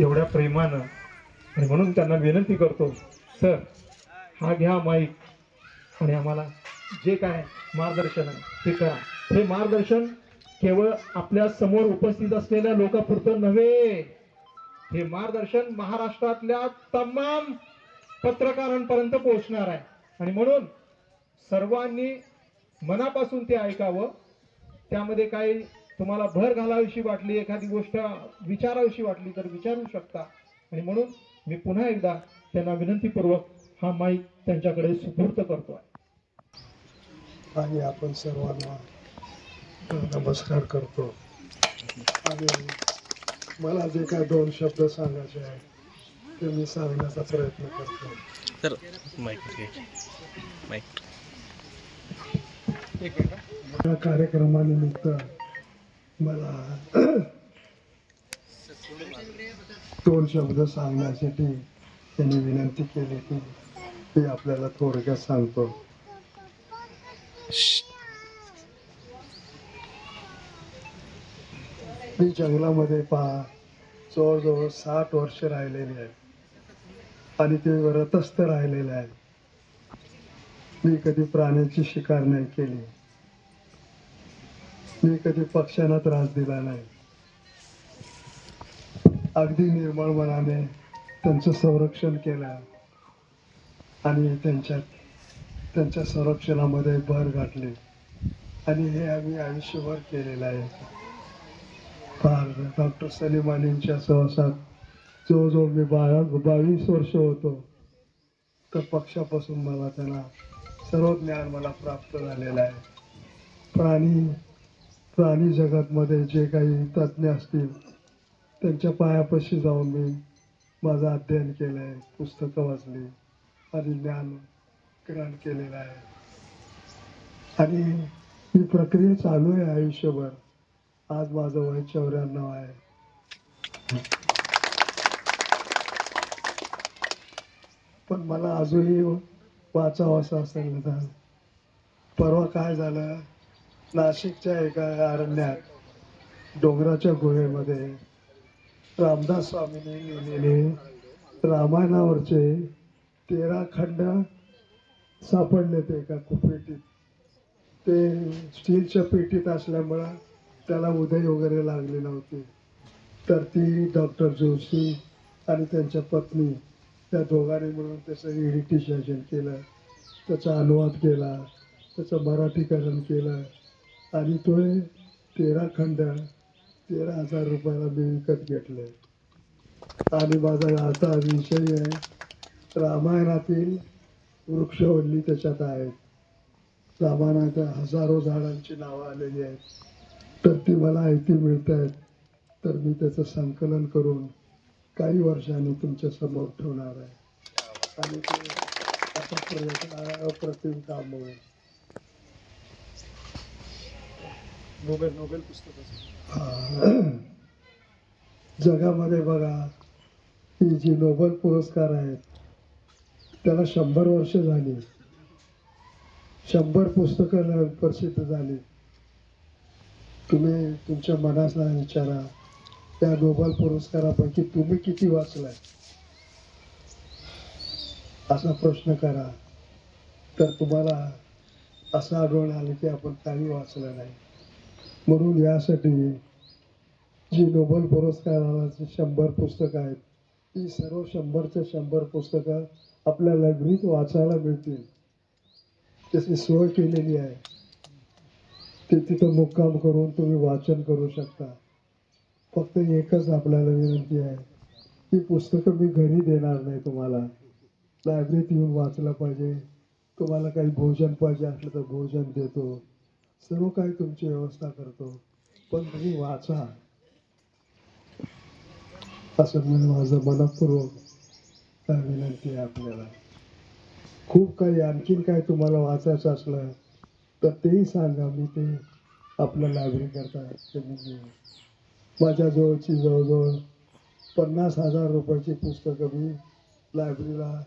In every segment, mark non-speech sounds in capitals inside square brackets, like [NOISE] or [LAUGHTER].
एवढ्या प्रेमानं. आणि म्हणून त्यांना विनंती करतो सर हा घ्या माईक आणि आम्हाला जे काय मार्गदर्शन आहे ते करा. हे मार्गदर्शन केवळ आपल्यासमोर उपस्थित असलेल्या लोकांपुरतं नव्हे. हे मार्गदर्शन महाराष्ट्रातल्या तमाम पत्रकारांपर्यंत पोहोचणार आहे. आणि म्हणून सर्वांनी मनापासून ते ऐकावं. त्यामध्ये काही तुम्हाला भर घालावीशी वाटली एखादी गोष्ट विचारावीशी वाटली तर विचारू शकता. आणि म्हणून मी पुन्हा एकदा त्यांना विनंतीपूर्वक हा माईक त्यांच्याकडे सुपूर्त करतो आहे. आणि आपण सर्वांना नमस्कार करतो. आणि मला जे काय दोन शब्द सांगायचे आहेत ते मी सांगण्याचा प्रयत्न करतो. माईक या कार्यक्रमानिमित्त मला दोन शब्द सांगण्यासाठी त्यांनी विनंती केली की ते आपल्याला थोडक्यात सांगतो. मी जंगलामध्ये पहा जवळजवळ साठ वर्ष राहिलेली आहे आणि ते व्रतस्थ राहिलेले आहे. मी कधी प्राण्याची शिकार नाही केली. मी कधी पक्ष्यांना त्रास दिला नाही. अगदी निर्मळ मनाने त्यांचं संरक्षण केलं. आणि त्यांच्यात त्यांच्या संरक्षणामध्ये भर घातली. आणि हे आम्ही आयुष्यभर केलेलं आहे. फार डॉक्टर सलीम अलींच्या सहवासात जवळजवळ मी बारा बावीस वर्ष होतो. तर पक्षापासून मला त्यांना सर्व ज्ञान मला प्राप्त झालेलं आहे. प्राणी प्राणी जगतमध्ये जे काही तज्ज्ञ असतील त्यांच्या पायापाशी जाऊन मी माझं अध्ययन केलं आहे पुस्तकं वाचली आणि ज्ञान ग्रहण केलेलं आहे. आणि ही प्रक्रिया चालू आहे आयुष्यभर. आज माझं वय चौऱ्याण्णव आहे. पण मला अजूनही वाचावं असं असेल परवा काय झालं? नाशिकच्या एका अरण्यात डोंगराच्या गुहेमध्ये रामदास स्वामींनी लिहिलेले रामायणावरचे तेरा खंड सापडले ते एका कुपेटीत. ते स्टीलच्या पेटीत असल्यामुळं त्याला उदय वगैरे लागले नव्हते. तर ती डॉक्टर जोशी आणि त्यांच्या पत्नी त्या दोघांनी मिळून त्याचं एडिटिशन केलं. त्याचा अनुवाद केला. त्याचं मराठीकरण केलं. आणि तो तेरा खंड तेरा हजार रुपयाला मी विकत घेतले. आणि माझा असा विषय आहे रामायणातील वृक्षवल्ली त्याच्यात आहेत. रामायणाच्या हजारो झाडांची नावं आलेली आहेत. तर ती मला माहिती मिळत आहेत तर मी त्याचं संकलन करून काही वर्षांनी तुमच्यासमोर ठेवणार आहे. आणि ते असं प्रयत्न अप्रतिम काम होईल नोबेल नोबेल पुस्तक. जगामध्ये बघा ही जी नोबेल पुरस्कार आहेत त्याला शंभर वर्ष झाली. शंभर पुस्तकं प्रसिद्ध झाली. तुम्ही तुमच्या मनाला विचारा त्या नोबेल पुरस्कारापैकी तुम्ही किती वाचलाय? असा प्रश्न करा. तर तुम्हाला असं आढळून आलं की आपण काही वाचलं नाही. म्हणून यासाठी जी नोबल पुरस्काराची शंभर पुस्तकं आहेत ती सर्व शंभरच्या शंभर पुस्तकं आपल्या लायब्ररीत वाचायला मिळतील. त्याची सोय केलेली आहे. ते तिथं मुक्काम करून तुम्ही वाचन करू शकता. फक्त एकच आपल्याला विनंती आहे ती पुस्तकं मी घरी देणार नाही तुम्हाला. लायब्ररीत येऊन वाचलं पाहिजे. तुम्हाला काही भोजन पाहिजे असलं तर भोजन देतो. सर्व काही तुमची व्यवस्था करतो. पण तुम्ही वाचा. असं मी माझं मनपूर्वक काय विनंती आहे आपल्याला. खूप काही आणखीन काय तुम्हाला वाचायचं असलं तर तेही सांगा. मी ते आपल्या लायब्ररी करता ते म्हणजे मी माझ्याजवळची जवळजवळ पन्नास हजार रुपयाची पुस्तकं मी लायब्ररीला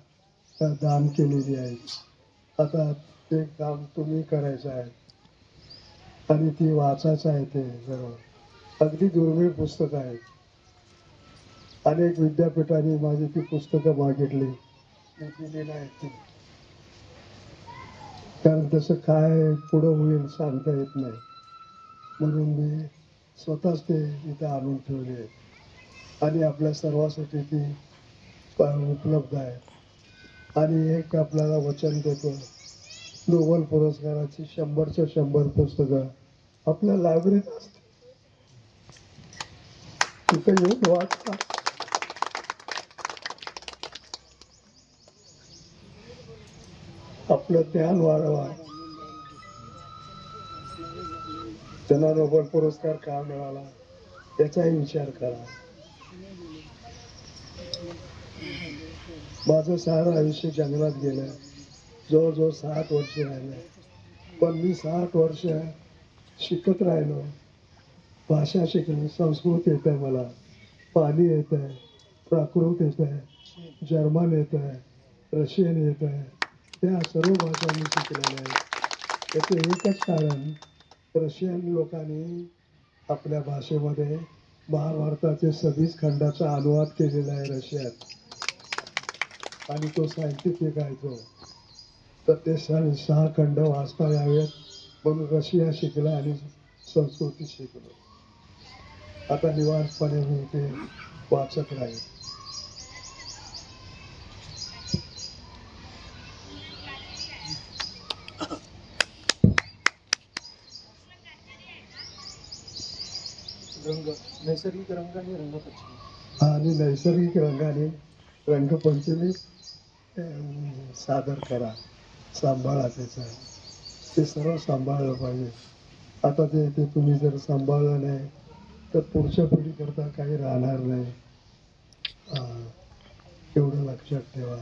दान केलेली आहेत. आता ते काम तुम्ही करायचं आहे. आणि ती वाचायचं आहे ते सर्व अगदी दुर्मिळ पुस्तक आहेत. अनेक विद्यापीठाने माझी ती पुस्तकं मागितली. मी आहेत ती. कारण तसं काय पुढं होईल सांगता येत नाही. म्हणून मी स्वतःच ते इथं आणून ठेवले आहेत. आणि आपल्या सर्वांसाठी ती उपलब्ध आहे आणि एक आपल्याला वचन देतो. नोबल पुरस्काराची शंभरच्या शंभर पुस्तकं. आपल्या लायब्ररीत असते तिथं येऊन वाचता आपलं ज्ञान वाढवा. त्यांना नोबल पुरस्कार का मिळाला? याचाही विचार करा. माझं सारं आयुष्य जंगलात गेलं. जवळजवळ सात वर्ष राहिले. पण मी सात वर्ष शिकत राहिलो. भाषा शिकली संस्कृत येत आहे मला. पाली येत आहे प्राकृत येत आहे जर्मन येत आहे रशियन येत आहे त्या सर्व भाषा मी शिकलेल्या आहेत. त्याचं एकच कारण रशियन लोकांनी आपल्या भाषेमध्ये महाभारताचे सव्वीस खंडाचा अनुवाद केलेला आहे रशियात. आणि तो सायंटिफिक आहे तो. तर ते सहा सहा खंड वाचता यावेत. म्हणून रशिया शिकला आणि संस्कृती शिकलो. आता निवांतपणे मी ते वाचत राहील रंग नैसर्गिक रंग आणि रंगपंचमी आणि नैसर्गिक रंगाने रंगपंचमी सादर करा. सांभाळा त्याचं ते सर्व सांभाळलं पाहिजे. आता ते ते तुम्ही जर सांभाळलं नाही तर पुढच्या पिढीकरता काही राहणार नाही. एवढं लक्षात ठेवा.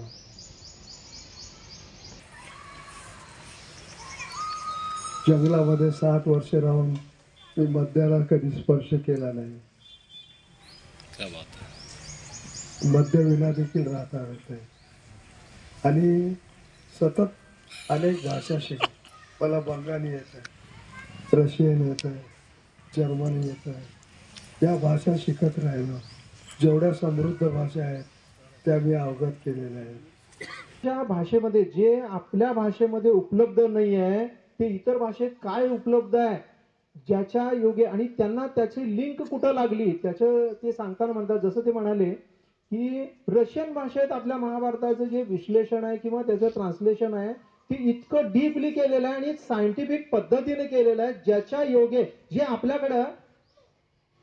जंगलामध्ये सात वर्ष राहून मी मद्याला कधी स्पर्श केला नाही. है. मध्यविना देखील राहता येते आणि सतत अनेक भाषा शिक मला बंगाली येत आहे रशियन येत आहे जर्मनी येत आहे. या भाषा शिकत राहिलो. जेवढ्या समृद्ध भाषा आहेत त्या मी अवगत केलेल्या आहेत. त्या भाषेमध्ये जे आपल्या भाषेमध्ये उपलब्ध नाही आहे ते इतर भाषेत काय उपलब्ध आहे? ज्याच्या योगे आणि त्यांना त्याची लिंक कुठं लागली? त्याचं ते सांगताना म्हणतात जसं ते म्हणाले की रशियन भाषेत आपल्या महाभारताचं जे विश्लेषण आहे किंवा त्याचं ट्रान्सलेशन आहे ते इतकं डीपली केलेलं आहे आणि सायंटिफिक पद्धतीने केलेलं आहे ज्याच्या योगे जे आपल्याकडं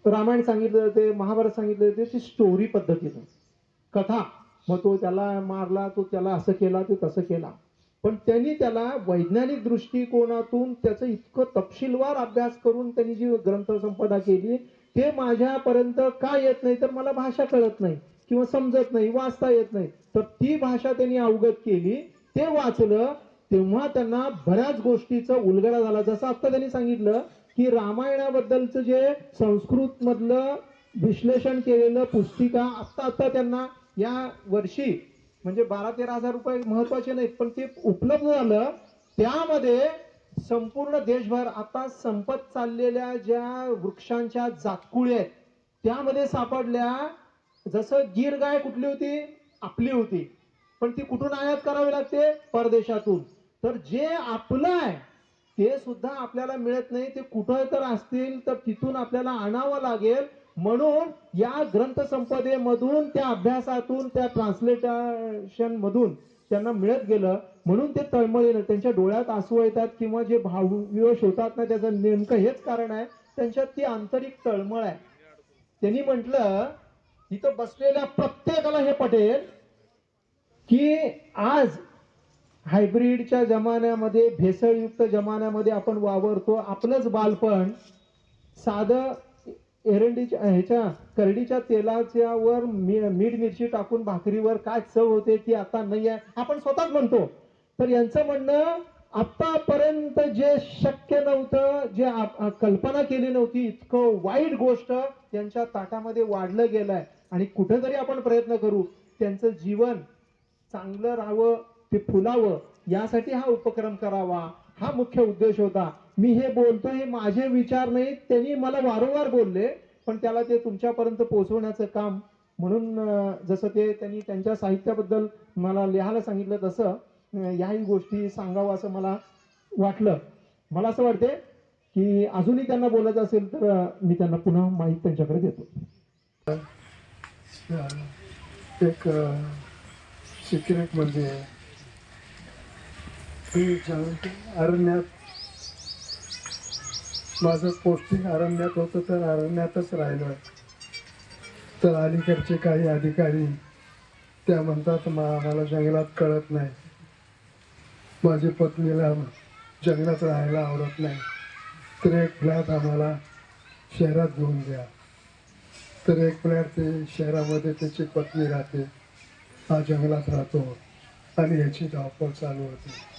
रामायण सांगितलं जाते महाभारत सांगितलं जाते ती स्टोरी पद्धतीनं. कथा. मग तो त्याला मारला तो त्याला असं केला तो तसं केला. पण त्यांनी त्याला वैज्ञानिक दृष्टिकोनातून त्याचं इतकं तपशीलवार अभ्यास करून त्यांनी जी ग्रंथसंपदा केली ते माझ्यापर्यंत का येत नाही तर मला भाषा कळत नाही किंवा समजत नाही वाचता येत नाही. तर ती भाषा त्यांनी अवगत केली. ते वाचलं तेव्हा त्यांना बऱ्याच गोष्टीचा उलगडा झाला. जसं आता त्यांनी सांगितलं की रामायणाबद्दलचं जे संस्कृत मधलं विश्लेषण केलेलं पुस्तिका आत्ता आत्ता त्यांना या वर्षी म्हणजे बारा तेरा हजार रुपये महत्त्वाचे नाहीत पण ते उपलब्ध झालं. त्यामध्ये संपूर्ण देशभर आता संपत चाललेल्या ज्या वृक्षांच्या जातकुळी आहेत त्यामध्ये सापडल्या. जसं गीर गाय कुठली होती? आपली होती. पण ती कुठून आयात करावी लागते? परदेशातून. तर जे आपलं आहे ते सुद्धा आपल्याला मिळत नाही ते कुठं तर असतील तर तिथून आपल्याला आणावं लागेल. म्हणून या ग्रंथसंपदेमधून त्या अभ्यासातून त्या ट्रान्सलेशन मधून त्यांना मिळत गेलं. म्हणून ते तळमळीनं त्यांच्या डोळ्यात आसू येतात किंवा जे भावविवश होतात ना त्याचं नेमकं हेच कारण आहे. त्यांच्यात ती आंतरिक तळमळ आहे. त्यांनी म्हटलं इथं बसलेल्या प्रत्येकाला हे पटेल की आज हायब्रिडच्या जमान्यामध्ये भेसळयुक्त जमान्यामध्ये आपण वावरतो. आपलंच बालपण साधं एरंडीच्या ह्याच्या करडीच्या तेलाच्या वर मी- मीठ मिरची टाकून भाकरीवर काय चव होते ती आता नाही आहे. आपण स्वतःच म्हणतो. तर यांचं म्हणणं आतापर्यंत जे शक्य नव्हतं जे आप- कल्पना केली नव्हती इतकं वाईट गोष्ट त्यांच्या ताटामध्ये वाढलं गेलंय. आणि कुठेतरी आपण प्रयत्न करू. त्यांचं जीवन चांगलं राहावं. ते फुलावं यासाठी हा उपक्रम करावा. हा मुख्य उद्देश होता. मी हे बोलतो हे माझे विचार नाहीत त्यांनी मला वारंवार बोलले पण त्याला ते तुमच्यापर्यंत पोहोचवण्याचं काम. म्हणून जसं ते त्यांनी त्यांच्या साहित्याबद्दल मला लिहायला सांगितलं तसं याही गोष्टी सांगावं असं मला वाटलं. मला असं वाटते की अजूनही त्यांना बोलायचं असेल तर मी त्यांना पुन्हा माहीत त्यांच्याकडे देतो. एक सिक्रेट म्हणजे की ज्या अरण्यात. माझं पोस्टिंग अरण्यात होतं तर अरण्यातच राहिलं. तर अलीकडचे काही अधिकारी त्या म्हणतात "मा- आम्हाला जंगलात कळत नाही. माझी पत्नीला जंगलात राहायला आवडत नाही. तर एक फ्लॅट आम्हाला शहरात घेऊन द्या. तर एक फ्लॅट ते शहरामध्ये त्याची पत्नी राहते. हा जंगलात राहतो. आणि याची धावपळ चालू होते.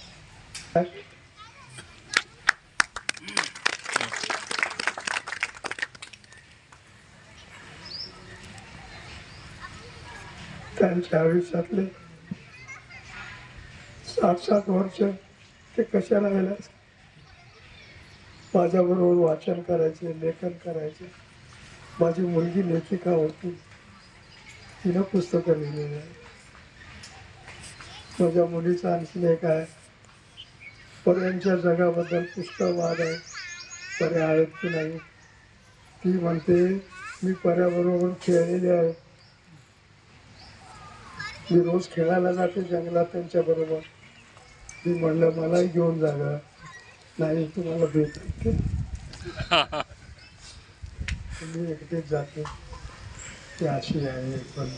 त्यांच्या आयुष्यातले सात सात वर्ष ते कशाला गेला? माझ्याबरोबर वाचन करायचे लेखन करायचे. माझी मुलगी लेखिका होती. तिनं पुस्तकं लिहिलेली आहे माझ्या मुलीचं आणखीन एक आहे. पर्यांच्या जगाबद्दल पुष्कळ वाद आहे पर्या आहेत की नाही? ती म्हणते मी पर्याबरोबर खेळलेली आहे. मी रोज खेळायला जाते जंगलात त्यांच्याबरोबर मी म्हणलं मलाही घेऊन जागा नाही तुम्हाला भेट [LAUGHS] मी एकटेच जाते. ती अशी आहे पण